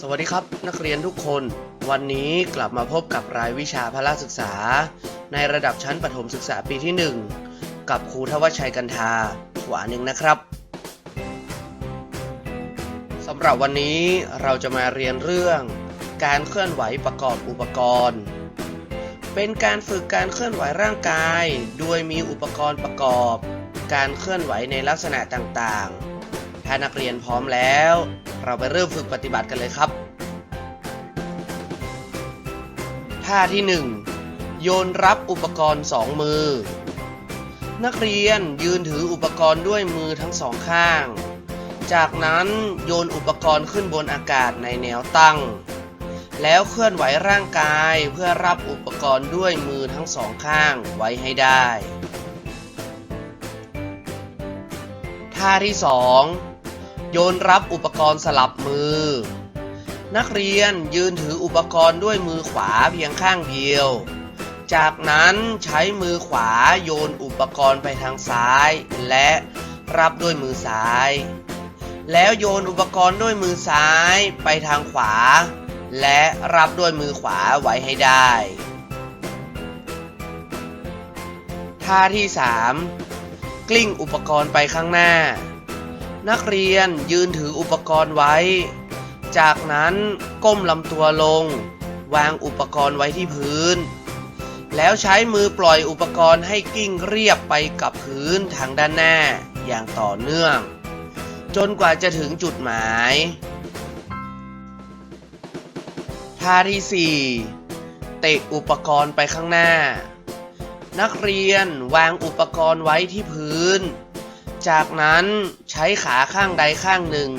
สวัสดีครับนักเรียนทุกคน วันนี้กลับมาพบกับรายวิชาพละศึกษา ในระดับชั้นประถมศึกษาปีที่ 1 กับครูทวชัยกันทาหวาหนึ่งนะครับสำหรับวันนี้เราจะมาเรียนเรื่อง การเคลื่อนไหวประกอบอุปกรณ์ เป็นการฝึกการเคลื่อนไหวร่างกาย โดยมีอุปกรณ์ประกอบ การเคลื่อนไหวในลักษณะต่างๆ ถ้านักเรียนพร้อมแล้ว เราไปเริ่มฝึกปฏิบัติกันเลยครับ ท่าที่ 1 โยนรับอุปกรณ์สองมือ นักเรียนยืนถืออุปกรณ์ด้วยมือทั้งสองข้าง จากนั้นโยนอุปกรณ์ขึ้นบนอากาศในแนวตั้ง แล้วเคลื่อนไหวร่างกายเพื่อรับอุปกรณ์ด้วยมือทั้งสองข้างไว้ให้ได้ ท่าที่ 2 โยนรับอุปกรณ์สลับมือ นักเรียนยืนถืออุปกรณ์ด้วยมือขวาเพียงข้างเดียว จากนั้นใช้มือขวาโยนอุปกรณ์ไปทางซ้าย และรับด้วยมือซ้าย แล้วโยนอุปกรณ์ด้วยมือซ้ายไปทางขวา และรับด้วยมือขวาไว้ให้ได้ท่าที่ 3 กลิ้งอุปกรณ์ไปข้างหน้า นักเรียนยืนถืออุปกรณ์ไว้ จากนั้นก้มลำตัวลง วางอุปกรณ์ไว้ที่พื้น แล้วใช้มือปล่อยอุปกรณ์ให้กิ้งเรียบไปกับพื้นทางด้านหน้าอย่างต่อเนื่อง จนกว่าจะถึงจุดหมาย ท่าที่ 4 เตะอุปกรณ์ไปข้างหน้า นักเรียนวางอุปกรณ์ไว้ที่พื้น จากนั้นใช้ขาข้างใดข้างหนึ่ง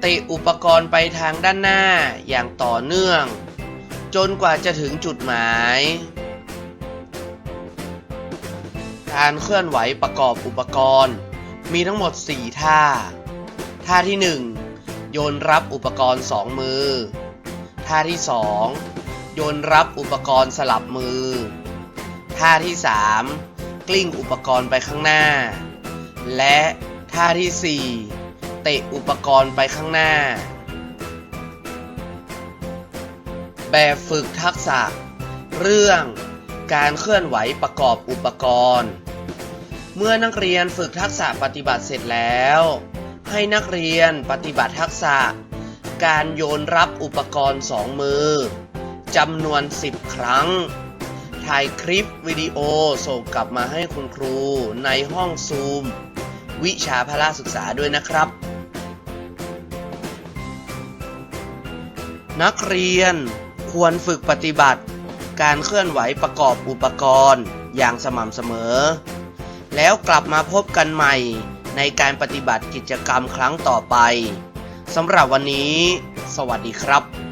เตะอุปกรณ์ไปทางด้านหน้าอย่างต่อเนื่อง จนกว่าจะถึงจุดหมาย การเคลื่อนไหวประกอบอุปกรณ์ มีทั้งหมด 4 ท่า ท่าที่ 1 โยนรับอุปกรณ์ 2 มือ ท่าที่ 2 โยนรับอุปกรณ์สลับมือ ท่าที่ 3 กลิ้งอุปกรณ์ไปข้างหน้า และท่าที่ 4 เตะอุปกรณ์ไปข้างหน้า แบบฝึกทักษะ เรื่องการเคลื่อนไหวประกอบอุปกรณ์ เมื่อนักเรียนฝึกทักษะปฏิบัติเสร็จแล้ว ให้นักเรียนปฏิบัติทักษะ การโยนรับอุปกรณ์สองมือจำนวน 10 ครั้ง ถ่ายคลิปวิดีโอส่งกลับมาให้คุณครูในห้องซูม วิชาพละศึกษาด้วยนะครับ นักเรียนควรฝึกปฏิบัติ การเคลื่อนไหวประกอบอุปกรณ์อย่างสม่ำเสมอ แล้วกลับมาพบกันใหม่ในการปฏิบัติกิจกรรมครั้งต่อไปสำหรับวันนี้ สวัสดีครับ